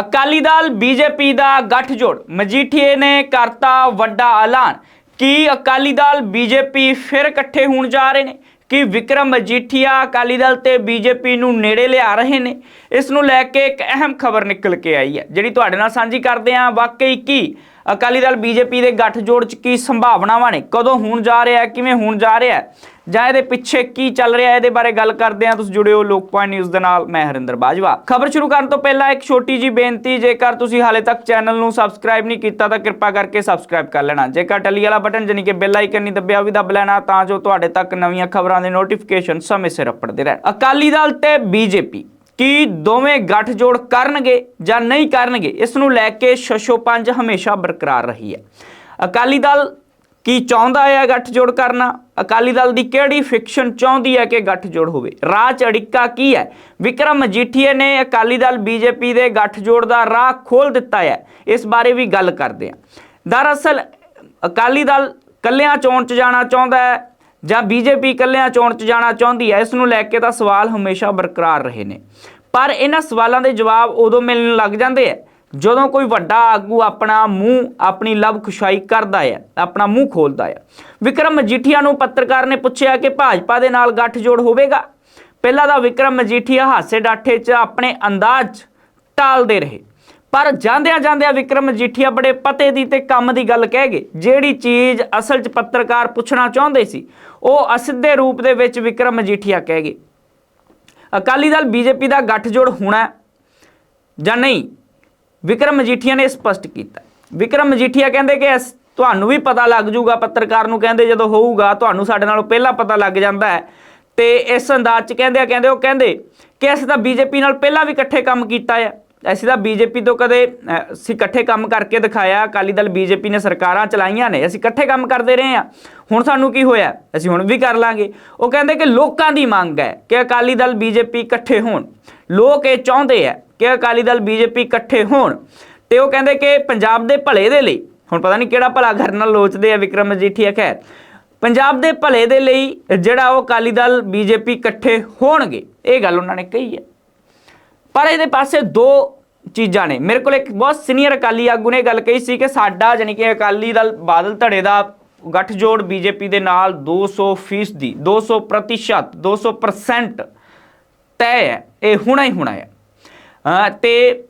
Akali Dal, BJP ਦਾ ਗੱਠਜੋੜ। ਮਜੀਠੀਏ ਨੇ ਕਰਤਾ ਵੱਡਾ ਐਲਾਨ। ਕੀ ਅਕਾਲੀ ਦਲ, ਬੀਜੇਪੀ ਫਿਰ ਇਕੱਠੇ ਹੋਣ ਜਾ ਰਹੇ ਨੇ? ਕਿ ਵਿਕਰਮ ਮਜੀਠੀਆ ਅਕਾਲੀ ਦਲ ਤੇ ਬੀਜੇਪੀ ਨੂੰ ਨੇੜੇ ਲਿਆ ਰਹੇ ਨੇ? ਇਸ ਨੂੰ ਲੈ ਕੇ ਇੱਕ ਅਹਿਮ ਖਬਰ ਨਿਕਲ ਕੇ ਆਈ ਹੈ, ਜਿਹੜੀ ਤੁਹਾਡੇ ਨਾਲ ਸਾਂਝੀ ਕਰਦੇ ਹਾਂ। ਵਾਕਈ ਕੀ ਅਕਾਲੀ ਦਲ ਬੀਜੇਪੀ ਦੇ ਗੱਠਜੋੜ 'ਚ ਕੀ ਸੰਭਾਵਨਾਵਾਂ ਨੇ? ਕਦੋਂ ਹੋਣ ਜਾ ਰਿਹਾ ਹੈ? ਕਿਵੇਂ ਹੋਣ ਜਾ ਰਿਹਾ ਹੈ? ਜਾਂ ਇਹਦੇ ਪਿੱਛੇ ਕੀ ਚੱਲ ਰਿਹਾ ਹੈ? ਇਹਦੇ ਬਾਰੇ ਗੱਲ ਕਰਦੇ ਹਾਂ। ਤੁਸੀਂ ਜੁੜਿਓ ਲੋਕ ਪੁਆਇੰਟ ਨਿਊਜ਼ ਦੇ ਨਾਲ। ਮੈਂ ਹਰਿੰਦਰ ਬਾਜਵਾ। ਖਬਰ ਸ਼ੁਰੂ ਕਰਨ ਤੋਂ ਪਹਿਲਾਂ ਇੱਕ ਛੋਟੀ ਜੀ ਬੇਨਤੀ, ਜੇਕਰ ਤੁਸੀਂ ਹਾਲੇ ਤੱਕ ਚੈਨਲ ਨੂੰ ਸਬਸਕ੍ਰਾਈਬ ਨਹੀਂ ਕੀਤਾ, ਤਾਂ ਕਿਰਪਾ ਕਰਕੇ ਸਬਸਕ੍ਰਾਈਬ ਕਰ ਲੈਣਾ। ਜੇਕਰ ਟੱਲੀ ਵਾਲਾ ਬਟਨ ਜਾਨੀ ਕਿ ਬੈਲ ਆਈਕਨ ਨਹੀਂ ਦੱਬਿਆ ਵੀ ਦੱਬ ਲੈਣਾ, ਤਾਂ ਜੋ ਤੁਹਾਡੇ ਤੱਕ ਨਵੀਆਂ ਖਬਰਾਂ ਦੇ ਨੋਟੀਫਿਕੇਸ਼ਨ ਸਮੇਂ ਸਿਰ ਅੱਪੜਦੇ ਰਹਿਣ। ਅਕਾਲੀ ਦਲ ਤੇ ਬੀਜੇਪੀ। ਕੀ ਦੋਵੇਂ ਗੱਠਜੋੜ ਕਰਨਗੇ ਜਾਂ ਨਹੀਂ ਕਰਨਗੇ, ਇਸ ਨੂੰ ਲੈ ਕੇ ਸ਼ਸ਼ੋ ਪੰਜ ਹਮੇਸ਼ਾ ਬਰਕਰਾਰ ਰਹੀ ਹੈ। ਅਕਾਲੀ ਦਲ ਕੀ ਚਾਹੁੰਦਾ ਹੈ ਗੱਠਜੋੜ ਕਰਨਾ? ਅਕਾਲੀ ਦਲ ਦੀ ਕਿਹੜੀ ਫਿਕਸ਼ਨ ਚਾਹੁੰਦੀ ਹੈ ਕਿ ਗੱਠਜੋੜ ਹੋਵੇ? ਰਾਜ ਅੜਿੱਕਾ ਕੀ ਹੈ? ਵਿਕਰਮ ਮਜੀਠੀਏ ਨੇ ਅਕਾਲੀ ਦਲ ਬੀਜੇਪੀ ਦੇ ਗੱਠਜੋੜ ਦਾ ਰਾਹ ਖੋਲ ਦਿੱਤਾ ਹੈ। ਇਸ ਬਾਰੇ ਵੀ ਗੱਲ ਕਰਦੇ ਹਾਂ। ਦਰਅਸਲ, ਅਕਾਲੀ ਦਲ ਕੱਲਿਆਂ ਚੋਣ ਚ ਜਾਣਾ ਚਾਹੁੰਦਾ ਹੈ ਜਾਂ ਬੀਜੇਪੀ ਕੱਲਿਆਂ ਚੋਣ ਚ ਜਾਣਾ ਚਾਹੁੰਦੀ ਹੈ? ਇਸ ਨੂੰ ਲੈ ਕੇ ਤਾਂ ਸਵਾਲ ਹਮੇਸ਼ਾ ਬਰਕਰਾਰ ਰਹੇ ਨੇ। ਪਰ ਇਹਨਾਂ ਸਵਾਲਾਂ ਦੇ ਜਵਾਬ ਉਦੋਂ ਮਿਲਣ ਲੱਗ ਜਾਂਦੇ ਹੈ ਜਦੋਂ ਕੋਈ ਵੱਡਾ ਆਗੂ ਆਪਣਾ ਮੂੰਹ, ਆਪਣੀ ਲਬ ਖੁਸ਼ਾਈ ਕਰਦਾ ਹੈ ਆਪਣਾ ਮੂੰਹ ਖੋਲਦਾ ਹੈ ਵਿਕਰਮ ਮਜੀਠੀਆ ਨੂੰ ਪੱਤਰਕਾਰ ਨੇ ਪੁੱਛਿਆ ਕਿ ਭਾਜਪਾ ਦੇ ਨਾਲ ਗੱਠਜੋੜ ਹੋਵੇਗਾ? ਪਹਿਲਾਂ ਤਾਂ ਵਿਕਰਮ ਮਜੀਠੀਆ ਹਾਸੇ ਡਾਠੇ 'ਚ ਆਪਣੇ ਅੰਦਾਜ਼ 'ਚ ਟਾਲਦੇ ਰਹੇ। ਪਰ ਜਾਂਦਿਆਂ ਜਾਂਦਿਆਂ ਵਿਕਰਮ ਮਜੀਠੀਆ ਬੜੇ ਪਤੇ ਦੀ ਤੇ ਕੰਮ ਦੀ ਗੱਲ ਕਹਿ ਗਏ। ਜਿਹੜੀ ਚੀਜ਼ ਅਸਲ 'ਚ ਪੱਤਰਕਾਰ ਪੁੱਛਣਾ ਚਾਹੁੰਦੇ ਸੀ, ਉਹ ਅਸਿੱਧੇ ਰੂਪ ਦੇ ਵਿੱਚ ਵਿਕਰਮ ਮਜੀਠੀਆ ਕਹਿ ਗਏ। ਅਕਾਲੀ ਦਲ ਬੀਜੇਪੀ ਦਾ ਗੱਠਜੋੜ ਹੋਣਾ ਜਾਂ ਨਹੀਂ? ਵਿਕਰਮ ਮਜੀਠੀਆ ਨੇ ਸਪਸ਼ਟ ਕੀਤਾ। ਵਿਕਰਮ ਮਜੀਠੀਆ ਕਹਿੰਦੇ ਕਿ ਇਸ ਤੁਹਾਨੂੰ ਵੀ ਪਤਾ ਲੱਗ ਜਾਊਗਾ, ਪੱਤਰਕਾਰ ਨੂੰ ਕਹਿੰਦੇ ਜਦੋਂ ਹੋਊਗਾ, ਤੁਹਾਨੂੰ ਸਾਡੇ ਨਾਲੋਂ ਪਹਿਲਾਂ ਪਤਾ ਲੱਗ ਜਾਂਦਾ ਹੈ। ਤੇ ਇਸ ਅੰਦਾਜ਼ ਚ ਕਹਿੰਦੇ ਆ ਕਹਿੰਦੇ ਉਹ ਕਹਿੰਦੇ ਕਿ ਅਸੀਂ ਤਾਂ ਬੀਜੇਪੀ ਨਾਲ ਪਹਿਲਾਂ ਵੀ ਇਕੱਠੇ ਕੰਮ ਕੀਤਾ ਹੈ ਅਸੀਂ ਤਾਂ ਬੀਜੇਪੀ ਤੋਂ ਕਦੇ ਅਸੀਂ ਇਕੱਠੇ ਕੰਮ ਕਰਕੇ ਦਿਖਾਇਆ, ਅਕਾਲੀ ਦਲ ਬੀਜੇਪੀ ਨੇ ਸਰਕਾਰਾਂ ਚਲਾਈਆਂ ਨੇ, ਅਸੀਂ ਇਕੱਠੇ ਕੰਮ ਕਰਦੇ ਰਹੇ ਹਾਂ। ਹੁਣ ਸਾਨੂੰ ਕੀ ਹੋਇਆ? ਅਸੀਂ ਹੁਣ ਵੀ ਕਰ ਲਾਂਗੇ। ਉਹ ਕਹਿੰਦੇ ਕਿ ਲੋਕਾਂ ਦੀ ਮੰਗ ਹੈ ਕਿ ਅਕਾਲੀ ਦਲ ਬੀਜੇਪੀ ਇਕੱਠੇ ਹੋਣ। ਲੋਕ ਇਹ ਚਾਹੁੰਦੇ ਆ ਕਿ ਅਕਾਲੀ ਦਲ ਬੀਜੇਪੀ ਇਕੱਠੇ ਹੋਣ। ਤੇ ਉਹ ਕਹਿੰਦੇ ਕਿ ਪੰਜਾਬ ਦੇ ਭਲੇ ਦੇ ਲਈ, ਹੁਣ ਪਤਾ ਨਹੀਂ ਕਿਹੜਾ ਭਲਾ ਕਰਨ ਨਾਲ ਲੋਚਦੇ ਆ ਵਿਕਰਮ ਮਜੀਠੀਆ ਖੈਰ। ਪੰਜਾਬ ਦੇ ਭਲੇ ਦੇ ਲਈ ਜਿਹੜਾ ਉਹ ਅਕਾਲੀ ਦਲ ਬੀਜੇਪੀ ਇਕੱਠੇ ਹੋਣਗੇ, ਇਹ ਗੱਲ ਉਹਨਾਂ ਨੇ ਕਹੀ ਹੈ। ਪਰ ਇਹਦੇ ਪਾਸੇ ਦੋ ਚੀਜ਼ਾਂ ਨੇ। ਮੇਰੇ ਕੋਲ ਇੱਕ ਬਹੁਤ ਸੀਨੀਅਰ ਅਕਾਲੀ ਆਗੂ ਨੇ ਇਹ ਗੱਲ ਕਹੀ ਸੀ ਕਿ ਸਾਡਾ ਜਾਨੀ ਕਿ ਅਕਾਲੀ ਦਲ ਬਾਦਲ ਧੜੇ ਦਾ ਗੱਠਜੋੜ ਬੀਜੇਪੀ ਦੇ ਨਾਲ 200 ਫੀਸਦੀ 200 ਪ੍ਰਤੀਸ਼ਤ 200% ਤੈਅ ਹੈ। ਇਹ ਹੁਣਾ ਹੀ ਹੋਣਾ ਹੈ। ਅਹ ਤੇ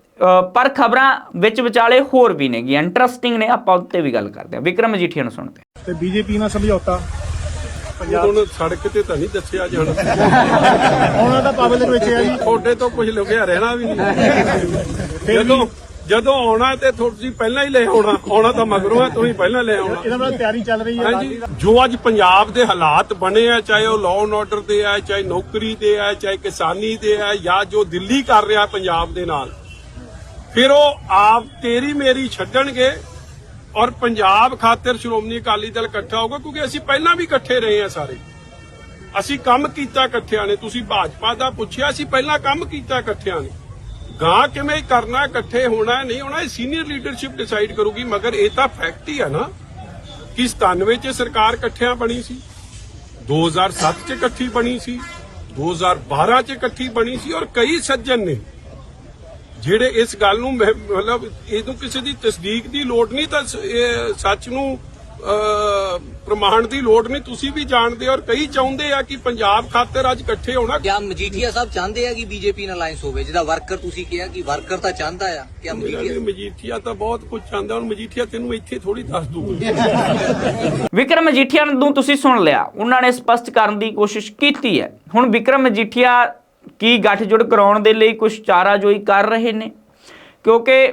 ਪਰ ਖਬਰਾਂ ਵਿੱਚ ਵਿਚਾਲੇ ਹੋਰ ਵੀ ਨੇਗੀਆਂ। ਇੰਟਰਸਟਿੰਗ ਨੇ, ਆਪਾਂ ਉੱਤੇ ਵੀ ਗੱਲ ਕਰਦੇ ਹਾਂ। ਵਿਕਰਮ ਮਜੀਠੀਆ ਨੂੰ ਸੁਣਦੇ ਹਾਂ। ਤੇ ਬੀਜੇਪੀ ਨਾਲ ਸਮਝੌਤਾ। ਹੁਣ ਸੜਕ ਤੇ ਤਾਂ ਨਹੀਂ ਦੱਸਿਆ ਜਾਣਾ। ਉਹਨਾਂ ਦਾ ਪਬਲਿਕ ਵਿੱਚ ਹੈ ਜੀ। ਤੁਹਾਡੇ ਤੋਂ ਕੁਝ ਲੁਕਿਆ ਰਹਿਣਾ ਵੀ ਨਹੀਂ। ਜਦੋਂ ਜਦੋਂ ਆਉਣਾ ਤੇ ਤੁਸੀਂ ਪਹਿਲਾਂ ਹੀ ਲੈ ਆਉਣਾ। ਆਉਣਾ ਤਾਂ ਮਗਰੋਂ ਹੈ ਤੁਸੀਂ ਪਹਿਲਾਂ ਲੈ ਆਉਣਾ। ਇਹਦਾ ਮਤਲਬ ਤਿਆਰੀ ਚੱਲ ਰਹੀ ਹੈ। ਹਾਂਜੀ। ਜੋ ਅੱਜ ਪੰਜਾਬ ਦੇ ਹਾਲਾਤ ਬਣੇ ਆ ਚਾਹੇ ਉਹ ਲਾਅ ਐਂਡ ਆਰਡਰ ਦੇ ਆ ਚਾਹੇ ਨੌਕਰੀ ਦੇ ਆ ਚਾਹੇ ਕਿਸਾਨੀ ਦੇ ਆ ਜਾਂ ਜੋ ਦਿੱਲੀ ਕਰ ਰਿਹਾ ਪੰਜਾਬ ਦੇ ਨਾਲ ਫਿਰ ਉਹ ਆਪ ਤੇਰੀ ਮੇਰੀ ਛੱਡਣਗੇ। ਔਰ ਪੰਜਾਬ ਖਾਤਰ ਸ਼੍ਰੋਮਣੀ ਅਕਾਲੀ ਦਲ ਇਕੱਠਾ ਹੋਊਗਾ, ਕਿਉਂਕਿ ਅਸੀਂ ਪਹਿਲਾਂ ਵੀ ਇਕੱਠੇ ਰਹੇ ਆ ਸਾਰੇ। ਅਸੀਂ ਕੰਮ ਕੀਤਾ ਇਕੱਠਿਆਂ ਨੇ, ਤੁਸੀਂ ਭਾਜਪਾ ਦਾ ਪੁੱਛਿਆ ਸੀ ਪਹਿਲਾਂ ਕੰਮ ਕੀਤਾ ਇਕੱਠਿਆਂ ਨੇ। ਗਾਂ ਕਿਵੇਂ ਕਰਨਾ, ਇਕੱਠੇ ਹੋਣਾ, ਨਹੀਂ ਹੋਣਾ, ਇਹ ਸੀਨੀਅਰ ਲੀਡਰਸ਼ਿਪ ਡਿਸਾਈਡ ਕਰੂਗੀ, ਮਗਰ ਇਹ ਤਾਂ ਫੈਕਟ ਹੀ ਆ ਨਾ ਕਿ 97 ਚ ਸਰਕਾਰ ਇਕੱਠਿਆਂ ਬਣੀ ਸੀ 2007 ਚ ਇਕੱਠੀ ਬਣੀ ਸੀ 2012 ਚ ਇਕੱਠੀ ਬਣੀ ਸੀ, ਔਰ ਕਈ ਸੱਜਣ ਨੇ ਜਿਹੜੇ ਇਸ ਗੱਲ ਨੂੰ ਮਤਲਬ ਇਹਨੂੰ ਕਿਸੇ ਦੀ ਤਸਦੀਕ ਦੀ ਲੋੜ ਨਹੀਂ ਤਾਂ ਸੱਚ ਨੂੰ ਪ੍ਰਮਾਣ ਦੀ ਲੋੜ ਨਹੀਂ। ਤੁਸੀਂ ਵੀ ਜਾਣਦੇ ਹੋ ਔਰ ਕਈ ਚਾਹੁੰਦੇ ਆ ਕਿ ਪੰਜਾਬ ਖਾਤਰ ਅੱਜ ਇਕੱਠੇ ਹੋਣਾ। ਕਿਆ ਮਜੀਠੀਆ ਸਾਹਿਬ ਚਾਹੁੰਦੇ ਆ ਕਿ ਬੀਜੇਪੀ ਨਾਲ ਅਲਾਈਅੰਸ ਹੋਵੇ? ਜਿਹਦਾ ਵਰਕਰ ਤੁਸੀਂ ਕਿਹਾ ਕਿ ਵਰਕਰ ਤਾਂ ਚਾਹੁੰਦਾ ਆ। ਕਿ ਮਜੀਠੀਆ? ਮਜੀਠੀਆ ਤਾਂ ਬਹੁਤ ਕੁਝ ਚਾਹੁੰਦਾ ਹੁਣ ਮਜੀਠੀਆ ਤੈਨੂੰ ਇੱਥੇ ਥੋੜੀ ਦੱਸ ਦੂਗਾ ਵਿਕਰਮ ਮਜੀਠੀਆ ਨੂੰ ਤੁਸੀਂ ਸੁਣ ਲਿਆ। ਉਹਨਾਂ ਨੇ ਸਪਸ਼ਟ ਕਰਨ ਦੀ ਕੋਸ਼ਿਸ਼ ਕੀਤੀ ਹੈ। ਹੁਣ ਵਿਕਰਮ ਮਜੀਠੀਆ ਕੀ ਗੱਠਜੋੜ ਕਰਾਉਣ ਦੇ ਲਈ ਕੁਝ ਚਾਰਾਜੋਈ ਕਰ ਰਹੇ ਨੇ? ਕਿਉਂਕਿ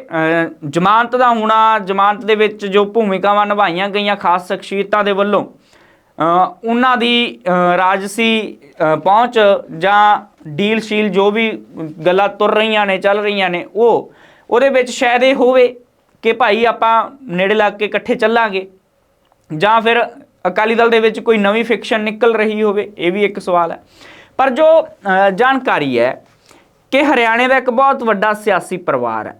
ਜ਼ਮਾਨਤ ਦਾ ਹੋਣਾ, ਜ਼ਮਾਨਤ ਦੇ ਵਿੱਚ ਜੋ ਭੂਮਿਕਾਵਾਂ ਨਿਭਾਈਆਂ ਗਈਆਂ ਖਾਸ ਸ਼ਖਸੀਅਤਾਂ ਦੇ ਵੱਲੋਂ ਉਹਨਾਂ ਦੀ ਰਾਜਸੀ ਪਹੁੰਚ ਜਾਂ ਡੀਲ ਸ਼ੀਲ ਜੋ ਵੀ ਗੱਲਾਂ ਤੁਰ ਰਹੀਆਂ ਨੇ, ਚੱਲ ਰਹੀਆਂ ਨੇ, ਉਹ ਉਹਦੇ ਵਿੱਚ ਸ਼ਾਇਦ ਇਹ ਹੋਵੇ ਕਿ ਭਾਈ ਆਪਾਂ ਨੇੜੇ ਲੱਗ ਕੇ ਇਕੱਠੇ ਚੱਲਾਂਗੇ ਜਾਂ ਫਿਰ ਅਕਾਲੀ ਦਲ ਦੇ ਵਿੱਚ ਕੋਈ ਨਵੀਂ ਫਿਕਸ਼ਨ ਨਿਕਲ ਰਹੀ ਹੋਵੇ, ਇਹ ਵੀ ਇੱਕ ਸਵਾਲ ਹੈ। ਪਰ ਜੋ ਜਾਣਕਾਰੀ ਹੈ ਕਿ ਹਰਿਆਣੇ ਦਾ ਇੱਕ ਬਹੁਤ ਵੱਡਾ ਸਿਆਸੀ ਪਰਿਵਾਰ ਹੈ।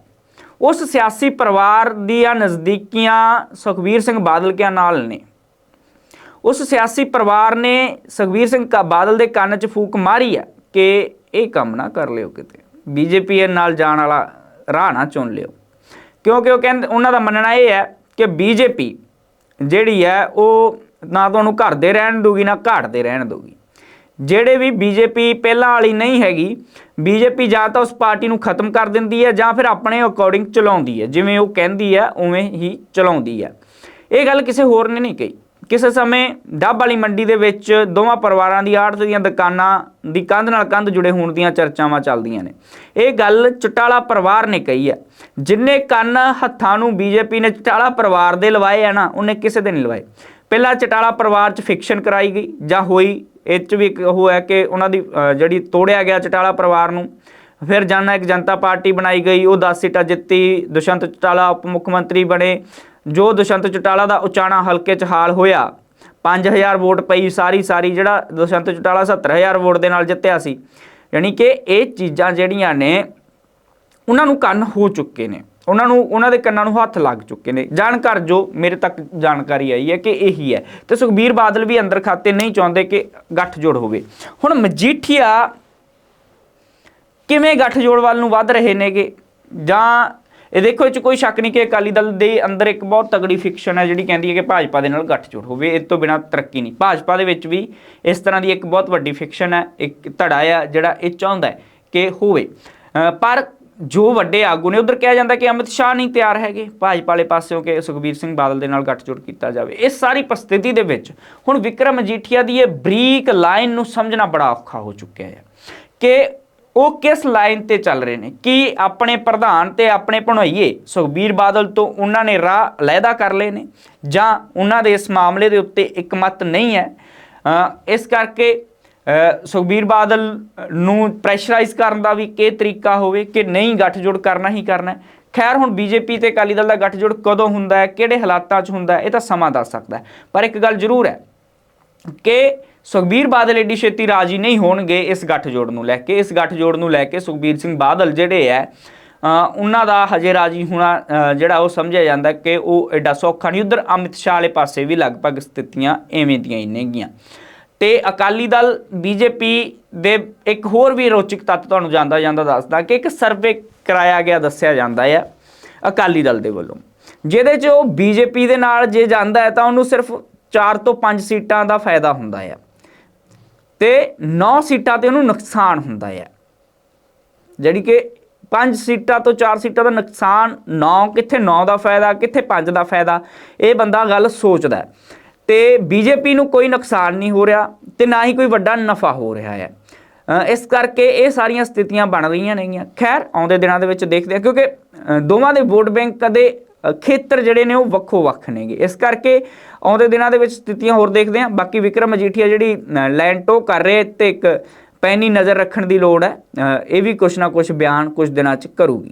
ਉਸ ਸਿਆਸੀ ਪਰਿਵਾਰ ਦੀਆਂ ਨਜ਼ਦੀਕੀਆਂ ਸੁਖਬੀਰ ਸਿੰਘ ਬਾਦਲ ਕਿਆਂ ਨਾਲ ਨੇ? ਉਸ ਸਿਆਸੀ ਪਰਿਵਾਰ ਨੇ ਸੁਖਬੀਰ ਸਿੰਘ ਕਾ, ਬਾਦਲ ਦੇ ਕੰਨ 'ਚ ਫੂਕ ਮਾਰੀ ਹੈ ਕਿ ਇਹ ਕੰਮ ਨਾ ਕਰ ਲਿਓ ਕਿਤੇ। ਬੀਜੇਪੀ ਨਾਲ ਜਾਣ ਵਾਲਾ ਰਾਹ ਨਾ ਚੁਣ ਲਿਓ। ਕਿਉਂਕਿ ਉਹ ਕਹਿੰਦੇ, ਉਹਨਾਂ ਦਾ ਮੰਨਣਾ ਇਹ ਹੈ ਕਿ ਬੀਜੇਪੀ ਜਿਹੜੀ ਹੈ, ਉਹ ਨਾ ਤੁਹਾਨੂੰ ਘਰ ਦੇ ਰਹਿਣ ਦੂਗੀ ਨਾ ਘਾਟ ਦੇ ਰਹਿਣ ਦੂਗੀ ਜਿਹੜੇ ਵੀ ਬੀਜੇਪੀ ਪਹਿਲਾਂ ਵਾਲੀ ਨਹੀਂ ਹੈਗੀ, ਬੀਜੇਪੀ ਜਾਂ ਤਾਂ ਉਸ ਪਾਰਟੀ ਨੂੰ ਖਤਮ ਕਰ ਦਿੰਦੀ ਹੈ ਜਾਂ ਫਿਰ ਆਪਣੇ ਅਕੋਰਡਿੰਗ ਚਲਾਉਂਦੀ ਹੈ, ਜਿਵੇਂ ਉਹ ਕਹਿੰਦੀ ਹੈ, ਉਵੇਂ ਹੀ ਚਲਾਉਂਦੀ ਹੈ। ਇਹ ਗੱਲ ਕਿਸੇ ਹੋਰ ਨੇ ਨਹੀਂ ਕਹੀ। ਕਿਸੇ ਸਮੇਂ ਡੱਬ ਵਾਲੀ ਮੰਡੀ ਦੇ ਵਿੱਚ ਦੋਵਾਂ ਪਰਿਵਾਰਾਂ ਦੀ ਆੜਤ ਦੀਆਂ ਦੁਕਾਨਾਂ ਦੀ ਕੰਧ ਨਾਲ ਕੰਧ ਜੁੜੇ ਹੋਣ ਦੀਆਂ ਚਰਚਾਵਾਂ ਚੱਲਦੀਆਂ ਨੇ। ਇਹ ਗੱਲ ਚਟਾਲਾ ਪਰਿਵਾਰ ਨੇ ਕਹੀ ਹੈ। ਜਿੰਨੇ ਕੰਨ ਹੱਥਾਂ ਨੂੰ ਬੀਜੇਪੀ ਨੇ ਚਟਾਲਾ ਪਰਿਵਾਰ ਦੇ ਲਵਾਏ ਆ ਨਾ, ਉਹਨੇ ਕਿਸੇ ਦੇ ਨਹੀਂ ਲਵਾਏ। ਪਹਿਲਾਂ ਚਟਾਲਾ ਪਰਿਵਾਰ 'ਚ ਫਿਕਸ਼ਨ ਕਰਾਈ ਗਈ ਜਾਂ ਹੋਈ ਇਹ 'ਚ ਵੀ ਇੱਕ ਉਹ ਹੈ ਕਿ ਉਹਨਾਂ ਦੀ ਜਿਹੜੀ ਤੋੜਿਆ ਗਿਆ ਚਟਾਲਾ ਪਰਿਵਾਰ ਨੂੰ, ਫਿਰ ਜਾਨਾ ਇੱਕ ਜਨਤਾ ਪਾਰਟੀ ਬਣਾਈ ਗਈ, ਉਹ 10 ਸੀਟਾਂ ਜਿੱਤੀ, ਦੁਸ਼ੰਤ ਚਟਾਲਾ ਉਪ ਮੁੱਖ ਮੰਤਰੀ ਬਣੇ। ਜੋ ਦੁਸ਼ੰਤ ਚਟਾਲਾ ਦਾ ਉਚਾਣਾ ਹਲਕੇ 'ਚ ਹਾਲ ਹੋਇਆ 5000 ਵੋਟ ਪਈ ਸਾਰੀ ਸਾਰੀ, ਜਿਹੜਾ ਦੁਸ਼ੰਤ ਚਟਾਲਾ 70000 ਵੋਟ ਦੇ ਨਾਲ ਜਿੱਤਿਆ ਸੀ। ਯਾਨੀ ਕਿ ਇਹ ਚੀਜ਼ਾਂ ਜਿਹੜੀਆਂ ਨੇ, ਉਹਨਾਂ ਨੂੰ ਕੰਨ ਹੋ ਚੁੱਕੇ ਨੇ। ਉਹਨਾਂ ਨੂੰ, ਉਹਨਾਂ ਦੇ ਕੰਨਾਂ ਨੂੰ ਹੱਥ ਲੱਗ ਚੁੱਕੇ ਨੇ। ਜਾਣਕਾਰ ਜੋ, ਮੇਰੇ ਤੱਕ ਜਾਣਕਾਰੀ ਆਈ ਹੈ ਕਿ ਇਹੀ ਹੈ। ਤੇ ਸੁਖਬੀਰ ਬਾਦਲ ਵੀ ਅੰਦਰ ਖਾਤੇ ਨਹੀਂ ਚਾਹੁੰਦੇ ਕਿ ਗੱਠਜੋੜ ਹੋਵੇ। ਹੁਣ ਮਜੀਠੀਆ ਕਿਵੇਂ ਗੱਠਜੋੜ ਵੱਲ ਨੂੰ ਵੱਧ ਰਹੇ ਨੇਗੇ? ਜਾਂ ਇਹ ਦੇਖੋ, ਇਹ ਚ ਕੋਈ ਸ਼ੱਕ ਨਹੀਂ ਕਿ ਅਕਾਲੀ ਦਲ ਦੇ ਅੰਦਰ ਇੱਕ ਬਹੁਤ ਤਗੜੀ ਫਿਕਸ਼ਨ ਹੈ ਜਿਹੜੀ ਕਹਿੰਦੀ ਹੈ ਕਿ ਭਾਜਪਾ ਦੇ ਨਾਲ ਗੱਠਜੋੜ ਹੋਵੇ। ਇਹ ਤੋਂ ਬਿਨਾ ਤਰੱਕੀ ਨਹੀਂ। ਭਾਜਪਾ ਦੇ ਵਿੱਚ ਵੀ ਇਸ ਤਰ੍ਹਾਂ ਦੀ ਇੱਕ ਬਹੁਤ ਵੱਡੀ ਫਿਕਸ਼ਨ ਹੈ, ਇੱਕ ਧੜਾ ਆ ਜਿਹੜਾ ਇਹ ਚਾਹੁੰਦਾ ਹੈ ਕਿ ਹੋਵੇ। ਪਰ ਜੋ ਵੱਡੇ ਆਗੂ ਨੇ, ਉਧਰ ਕਿਹਾ ਜਾਂਦਾ ਕਿ ਅਮਿਤ ਸ਼ਾਹ ਨਹੀਂ ਤਿਆਰ ਹੈਗੇ। ਭਾਜਪਾ ਵਾਲੇ ਪਾਸਿਓਂ ਕਿ ਸੁਖਬੀਰ ਸਿੰਘ ਬਾਦਲ ਦੇ ਨਾਲ ਗੱਠਜੋੜ ਕੀਤਾ ਜਾਵੇ। ਇਸ ਸਾਰੀ ਪਰਿਸਥਿਤੀ ਦੇ ਵਿੱਚ ਹੁਣ ਵਿਕਰਮ ਮਜੀਠੀਆ ਦੀ ਇਹ ਬਰੀਕ ਲਾਈਨ ਨੂੰ ਸਮਝਣਾ ਬੜਾ ਔਖਾ ਹੋ ਚੁੱਕਿਆ ਹੈ ਕਿ ਉਹ ਕਿਸ ਲਾਈਨ ਤੇ ਚੱਲ ਰਹੇ ਨੇ? ਕੀ ਆਪਣੇ ਪ੍ਰਧਾਨ ਤੇ ਆਪਣੇ ਭਣੋਈਏ ਸੁਖਬੀਰ ਬਾਦਲ ਤੋਂ ਉਹਨਾਂ ਨੇ ਰਾਹ ਅਲੱਗਾ ਕਰ ਲਏ ਨੇ? ਜਾਂ ਉਹਨਾਂ ਦੇ ਇਸ ਮਾਮਲੇ ਦੇ ਉੱਤੇ ਇੱਕ ਮਤ ਨਹੀਂ ਹੈ? ਇਸ ਕਰਕੇ ਸੁਖਬੀਰ ਬਾਦਲ ਨੂੰ ਪ੍ਰੈਸ਼ਰਾਈਜ਼ ਕਰਨ ਦਾ ਵੀ ਕੀ ਤਰੀਕਾ ਹੋਵੇ ਕਿ ਨਹੀਂ ਗੱਠਜੋੜ ਕਰਨਾ ਹੀ ਕਰਨਾ ਖੈਰ, ਹੁਣ ਬੀਜੇਪੀ ਤੇ ਅਕਾਲੀ ਦਲ ਦਾ ਗੱਠਜੋੜ ਕਦੋਂ ਹੁੰਦਾ ਹੈ? ਕਿਹੜੇ ਹਾਲਾਤਾਂ 'ਚ ਹੁੰਦਾ ਹੈ? ਇਹ ਤਾਂ ਸਮਾਂ ਦੱਸ ਸਕਦਾ ਪਰ ਇੱਕ ਗੱਲ ਜ਼ਰੂਰ ਹੈ ਕਿ ਸੁਖਬੀਰ ਬਾਦਲ ਏਡੀ ਛੇਤੀ ਰਾਜੀ ਨਹੀਂ ਹੋਣਗੇ ਇਸ ਗੱਠਜੋੜ ਨੂੰ ਲੈ ਕੇ। ਇਸ ਗੱਠਜੋੜ ਨੂੰ ਲੈ ਕੇ ਸੁਖਬੀਰ ਸਿੰਘ ਬਾਦਲ ਜਿਹੜੇ ਹੈ ਉਹਨਾਂ ਦਾ ਹਜੇ ਰਾਜੀ ਹੋਣਾ ਜਿਹੜਾ ਉਹ ਸਮਝਿਆ ਜਾਂਦਾ ਕਿ ਉਹ ਐਡਾ ਸੌਖਾ ਨਹੀਂ। ਉਧਰ ਅਮਿਤ ਸ਼ਾਹ ਵਾਲੇ ਪਾਸੇ ਵੀ ਲਗਭਗ ਸਥਿਤੀਆਂ ਐਵੇਂ ਦੀਆਂ ਹੀ ਨੇਗੀਆਂ। ਤੇ ਅਕਾਲੀ ਦਲ ਬੀਜੇਪੀ ਦੇ ਇੱਕ ਹੋਰ ਵੀ ਰੋਚਕ ਤੱਤ ਤੁਹਾਨੂੰ ਜਾਂਦਾ ਜਾਂਦਾ ਦੱਸਦਾ ਕਿ ਇੱਕ ਸਰਵੇ ਕਰਾਇਆ ਗਿਆ, ਦੱਸਿਆ ਜਾਂਦਾ ਹੈ ਅਕਾਲੀ ਦਲ ਦੇ ਵੱਲੋਂ। ਜਿਹਦੇ 'ਚ ਉਹ ਬੀਜੇਪੀ ਦੇ ਨਾਲ ਜੇ ਜਾਂਦਾ ਹੈ ਤਾਂ ਉਹਨੂੰ ਸਿਰਫ 4 ਤੋਂ 5 ਸੀਟਾਂ ਦਾ ਫਾਇਦਾ ਹੁੰਦਾ ਹੈ ਤੇ 9 ਸੀਟਾਂ ਤੇ ਉਹਨੂੰ ਨੁਕਸਾਨ ਹੁੰਦਾ ਹੈ ਜਿਹੜੀ ਕਿ 5 ਸੀਟਾਂ ਤੋਂ 4 ਸੀਟਾਂ ਦਾ ਨੁਕਸਾਨ 9 ਕਿੱਥੇ 9 ਦਾ ਫਾਇਦਾ, ਕਿੱਥੇ 5 ਦਾ ਫਾਇਦਾ, ਇਹ ਬੰਦਾ ਗੱਲ ਸੋਚਦਾ ਤੇ ਬੀਜੇਪੀ ਨੂੰ ਕੋਈ ਨੁਕਸਾਨ ਨਹੀਂ ਹੋ ਰਿਹਾ ਤੇ ਨਾ ਹੀ ਕੋਈ ਵੱਡਾ ਨਫਾ ਹੋ ਰਿਹਾ ਹੈ। ਇਸ ਕਰਕੇ ਇਹ ਸਾਰੀਆਂ ਸਥਿਤੀਆਂ ਬਣ ਰਹੀਆਂ ਨੇਗੀਆਂ। ਖੈਰ, ਆਉਂਦੇ ਦਿਨਾਂ ਦੇ ਵਿੱਚ ਦੇਖਦੇ ਹਾਂ, ਕਿਉਂਕਿ ਦੋਵਾਂ ਦੇ ਵੋਟ ਬੈਂਕ ਕਦੇ ਖੇਤਰ ਜਿਹੜੇ ਨੇ ਉਹ ਵੱਖੋ ਵੱਖ ਨੇਗੇ। ਇਸ ਕਰਕੇ ਆਉਂਦੇ ਦਿਨਾਂ ਦੇ ਵਿੱਚ ਸਥਿਤੀਆਂ ਹੋਰ ਦੇਖਦੇ ਹਾਂ। ਬਾਕੀ ਵਿਕਰਮ ਅਜੀਠੀਆ ਜਿਹੜੀ ਲੈਂਡ ਟੋ ਕਰ ਰਹੇ ਤੇ ਇੱਕ ਪੈਨੀ ਨਜ਼ਰ ਰੱਖਣ ਦੀ ਲੋੜ ਹੈ। ਇਹ ਵੀ ਕੁਛ ਨਾ ਕੁਛ ਬਿਆਨ ਕੁਝ ਦਿਨਾਂ ਚ ਕਰੂਗੀ।